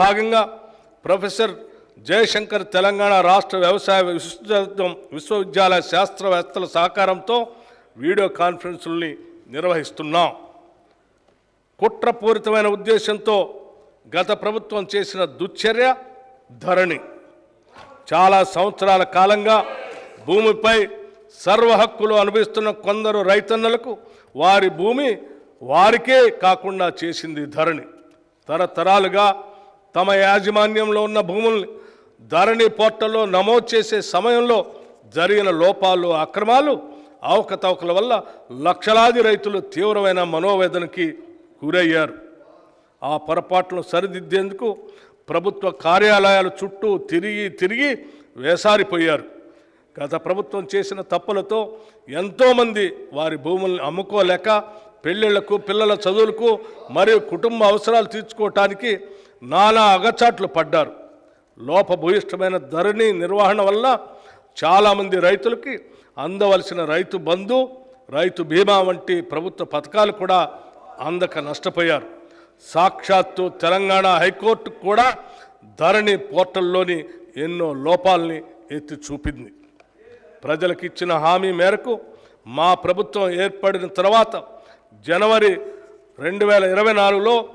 భాగంగా ప్రొఫెసర్ జయశంకర్ తెలంగాణ రాష్ట్ర వ్యవసాయ విశ్వవిద్యాలయం విశ్వవిద్యాలయ శాస్త్రవేత్తల సహకారంతో వీడియో కాన్ఫరెన్సుల్ని నిర్వహిస్తున్నాం. కుట్రపూరితమైన ఉద్దేశంతో గత ప్రభుత్వం చేసిన దుశ్చర్య ధరణి. చాలా సంవత్సరాల కాలంగా భూమిపై సర్వ హక్కులు అనుభవిస్తున్న కొందరు రైతన్నలకు వారి భూమి వారికే కాకుండా చేసింది ధరణి. తరతరాలుగా తమ యాజమాన్యంలో ఉన్న భూముల్ని ధరణి పోర్టల్లో నమోదు చేసే సమయంలో జరిగిన లోపాలు అక్రమాలు అవకతవకల వల్ల లక్షలాది రైతులు తీవ్రమైన మనోవేదనకి గురయ్యారు. ఆ పొరపాట్లను సరిదిద్దేందుకు ప్రభుత్వ కార్యాలయాల చుట్టూ తిరిగి తిరిగి వేసారిపోయారు. గత ప్రభుత్వం చేసిన తప్పులతో ఎంతోమంది వారి భూముల్ని అమ్ముకోలేక పెళ్ళిళ్ళకు పిల్లల చదువులకు మరియు కుటుంబ అవసరాలు తీర్చుకోవటానికి నానా అగచాట్లు పడ్డారు. లోపభూయిష్టమైన ధరణి నిర్వహణ వల్ల చాలామంది రైతులకి అందవలసిన రైతు బంధు రైతు బీమా వంటి ప్రభుత్వ పథకాలు కూడా అందక నష్టపోయారు. సాక్షాత్తు తెలంగాణ హైకోర్టు కూడా ధరణి పోర్టల్లోని ఎన్నో లోపాలని ఎత్తి చూపింది. ప్రజలకు ఇచ్చిన హామీ మేరకు మా ప్రభుత్వం ఏర్పడిన తర్వాత జనవరి రెండు వేల ఇరవై నాలుగులో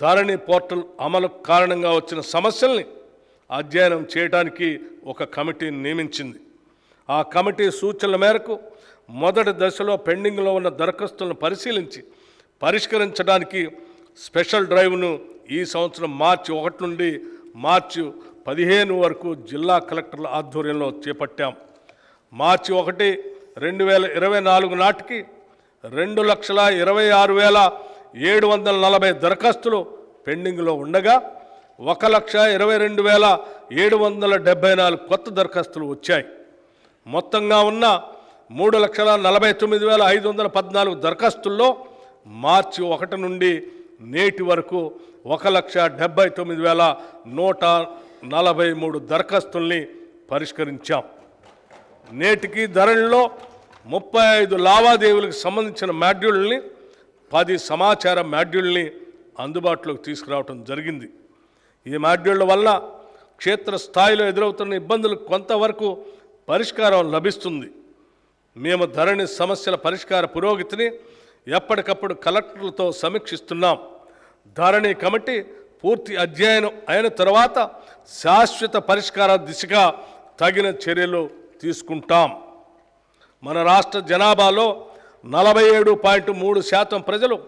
ధరణి పోర్టల్ అమలు కారణంగా వచ్చిన సమస్యల్ని అధ్యయనం చేయడానికి ఒక కమిటీని నియమించింది. ఆ కమిటీ సూచనల మేరకు మొదటి దశలో పెండింగ్లో ఉన్న దరఖాస్తులను పరిశీలించి పరిష్కరించడానికి స్పెషల్ డ్రైవ్ను ఈ సంవత్సరం మార్చి ఒకటి నుండి మార్చి పదిహేను వరకు జిల్లా కలెక్టర్ల ఆధ్వర్యంలో చేపట్టాం. మార్చి ఒకటి రెండు వేల ఇరవై నాలుగు నాటికి రెండు లక్షల ఇరవై ఆరు వేల ఏడు వందల నలభై దరఖాస్తులు పెండింగ్లో ఉండగా ఒక లక్ష ఇరవై రెండు వేల ఏడు వందల డెబ్బై నాలుగు కొత్త దరఖాస్తులు వచ్చాయి. మొత్తంగా ఉన్న మూడు లక్షల నలభై తొమ్మిది వేల ఐదు వందల పద్నాలుగు దరఖాస్తుల్లో మార్చి ఒకటి నుండి నేటి వరకు ఒక లక్ష డెబ్బై తొమ్మిది వేల నూట నలభై మూడు దరఖాస్తుల్ని పరిష్కరించాం. నేటికి ధరల్లో ముప్పై ఐదు లావాదేవీలకు సంబంధించిన మాడ్యూల్ని పది సమాచార మాడ్యూల్ని అందుబాటులోకి తీసుకురావటం జరిగింది. ఈ మాడ్యూళ్ళ వల్ల క్షేత్రస్థాయిలో ఎదురవుతున్న ఇబ్బందులు కొంతవరకు పరిష్కారం లభిస్తుంది. మేము ధరణి సమస్యల పరిష్కార పురోగతిని ఎప్పటికప్పుడు కలెక్టర్లతో సమీక్షిస్తున్నాం. ధరణి కమిటీ పూర్తి అధ్యయనం అయిన తర్వాత శాశ్వత పరిష్కార దిశగా తగిన చర్యలు తీసుకుంటాం. మన రాష్ట్ర జనాభాలో నలభై ఏడు పాయింట్ మూడు శాతం ప్రజలు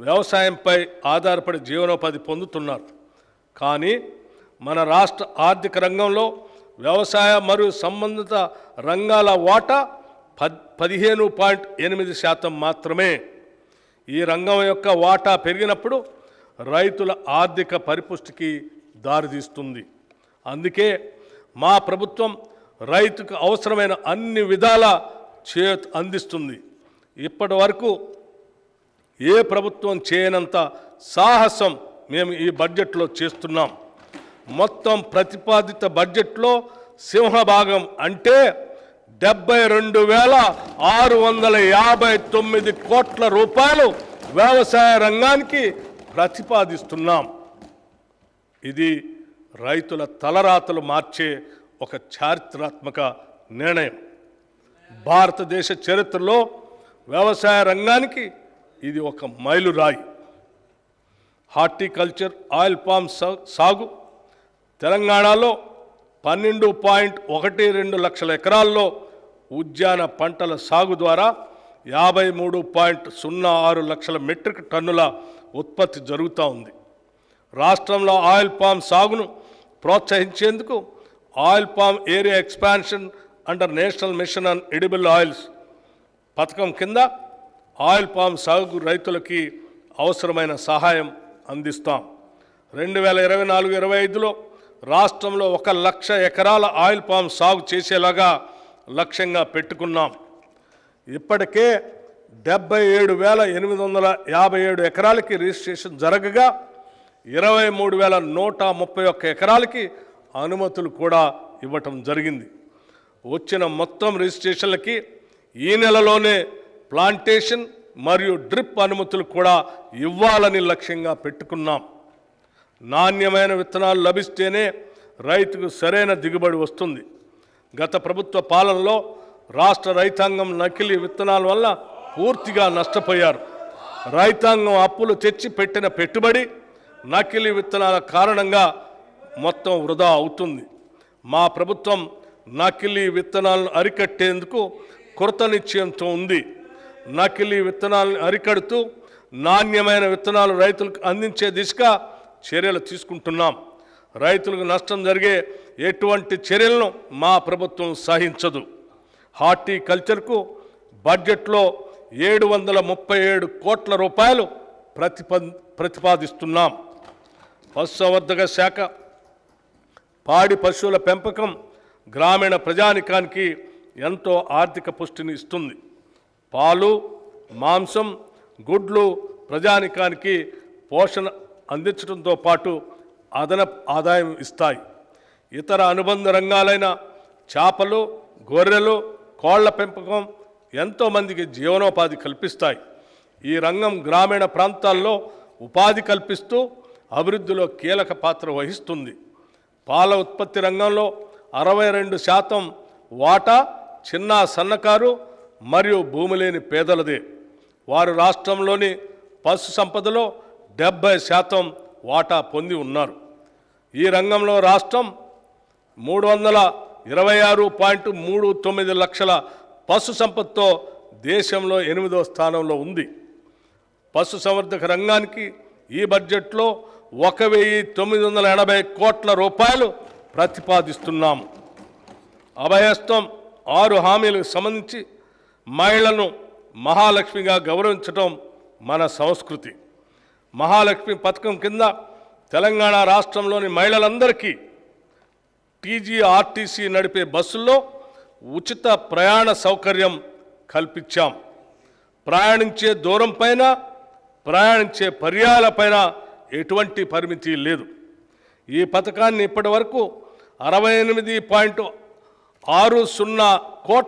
వ్యవసాయంపై ఆధారపడి జీవనోపాధి పొందుతున్నారు. కానీ మన రాష్ట్ర ఆర్థిక రంగంలో వ్యవసాయ మరియు సంబంధిత రంగాల వాటా పదిహేను పాయింట్ ఎనిమిది శాతం మాత్రమే. ఈ రంగం యొక్క వాటా పెరిగినప్పుడు రైతుల ఆర్థిక పరిపుష్టికి దారితీస్తుంది. అందుకే మా ప్రభుత్వం రైతుకు అవసరమైన అన్ని విధాల చే అందిస్తుంది. ఇప్పటి వరకు ఏ ప్రభుత్వం చేయనంత సాహసం మేము ఈ బడ్జెట్లో చేస్తున్నాం. మొత్తం ప్రతిపాదిత బడ్జెట్లో సింహభాగం అంటే డెబ్బై రెండు వేల ఆరు వందల యాభై తొమ్మిది కోట్ల రూపాయలు వ్యవసాయ రంగానికి ప్రతిపాదిస్తున్నాం. ఇది రైతుల తలరాతలు మార్చే ఒక చారిత్రాత్మక నిర్ణయం. భారతదేశ చరిత్రలో వ్యవసాయ రంగానికి ఇది ఒక మైలురాయి. హార్టికల్చర్ ఆయిల్ పామ్ సా- సాగు తెలంగాణలో పన్నెండు పాయింట్ ఒకటి రెండు లక్షల ఎకరాల్లో ఉద్యాన పంటల సాగు ద్వారా యాభై మూడు పాయింట్ సున్నా ఆరు లక్షల మెట్రిక్ టన్నుల ఉత్పత్తి జరుగుతూ ఉంది. రాష్ట్రంలో ఆయిల్ పామ్ సాగును ప్రోత్సహించేందుకు oil palm area expansion under national mission on edible oils పథకం కింద ఆయిల్ పామ్ సాగు రైతులకి అవసరమైన సహాయం అందిస్తాం. రెండు వేల ఇరవై నాలుగు ఇరవై ఐదులో రాష్ట్రంలో ఒక లక్ష ఎకరాల ఆయిల్ పామ్ సాగు చేసేలాగా లక్ష్యంగా పెట్టుకున్నాం. ఇప్పటికే డెబ్బై ఏడు వేల ఎనిమిది వందల యాభై ఏడు ఎకరాలకి రిజిస్ట్రేషన్ జరగగా ఇరవై మూడు వేల నూట ముప్పై ఒక్క ఎకరాలకి అనుమతులు కూడా ఇవ్వటం జరిగింది. వచ్చిన మొత్తం రిజిస్ట్రేషన్లకి ఈ నెలలోనే ప్లాంటేషన్ మరియు డ్రిప్ అనుమతులు కూడా ఇవ్వాలని లక్ష్యంగా పెట్టుకున్నాం. నాణ్యమైన విత్తనాలు లభిస్తేనే రైతుకు సరైన దిగుబడి వస్తుంది. గత ప్రభుత్వ పాలనలో రాష్ట్ర రైతాంగం నకిలీ విత్తనాల వల్ల పూర్తిగా నష్టపోయారు. రైతాంగం అప్పులు తెచ్చి పెట్టిన పెట్టుబడి నకిలీ విత్తనాల కారణంగా మొత్తం వృధా అవుతుంది. మా ప్రభుత్వం నకిలీ విత్తనాలను అరికట్టేందుకు కొరత నిశ్చయంతో ఉంది. నకిలీ విత్తనాలను అరికడుతూ నాణ్యమైన విత్తనాలు రైతులకు అందించే దిశగా చర్యలు తీసుకుంటున్నాం. రైతులకు నష్టం జరిగే ఎటువంటి చర్యలను మా ప్రభుత్వం సహించదు. హార్టికల్చర్కు బడ్జెట్లో ఏడు వందల ముప్పై ఏడు కోట్ల రూపాయలు ప్రతిప ప్రతిపాదిస్తున్నాం. పశుసంవర్ధక శాఖ పాడి పశువుల పెంపకం గ్రామీణ ప్రజానికానికి ఎంతో ఆర్థిక పుష్టిని ఇస్తుంది. పాలు మాంసం గుడ్లు ప్రజానికానికి పోషణ అందించడంతో పాటు అదనపు ఆదాయం ఇస్తాయి. ఇతర అనుబంధ రంగాలైన చేపలు గొర్రెలు కోళ్ళ పెంపకం ఎంతోమందికి జీవనోపాధి కల్పిస్తాయి. ఈ రంగం గ్రామీణ ప్రాంతాల్లో ఉపాధి కల్పిస్తూ అభివృద్ధిలో కీలక పాత్ర వహిస్తుంది. పాల ఉత్పత్తి రంగంలో అరవై రెండు శాతం వాటా చిన్న సన్నకారు మరియు భూమి లేని పేదలది. వారు రాష్ట్రంలోని పశు సంపదలో డెబ్బై శాతం వాటా పొంది ఉన్నారు. ఈ రంగంలో రాష్ట్రం మూడు వందల ఇరవై ఆరు పాయింట్ మూడు తొమ్మిది లక్షల పశు సంపదతో దేశంలో ఎనిమిదో స్థానంలో ఉంది. పశు సంవర్ధక రంగానికి ఈ బడ్జెట్లో ఒక వెయ్యి తొమ్మిది వందల ఎనభై కోట్ల రూపాయలు ప్రతిపాదిస్తున్నాము. అభయస్తం ఆరు హామీలకు సంబంధించి మహిళలను మహాలక్ష్మిగా గౌరవించడం మన సంస్కృతి. మహాలక్ష్మి పథకం కింద తెలంగాణ రాష్ట్రంలోని మహిళలందరికీ టీజీఆర్టీసీ నడిపే బస్సుల్లో ఉచిత ప్రయాణ సౌకర్యం కల్పించాం. ప్రయాణించే దూరం పైన ప్రయాణించే పర్యాలపైన ఎటువంటి పరిమితి లేదు. ఈ పథకాన్ని ఇప్పటి వరకు అరవై ఎనిమిది పాయింట్ ఆరు సున్నా కోట్ల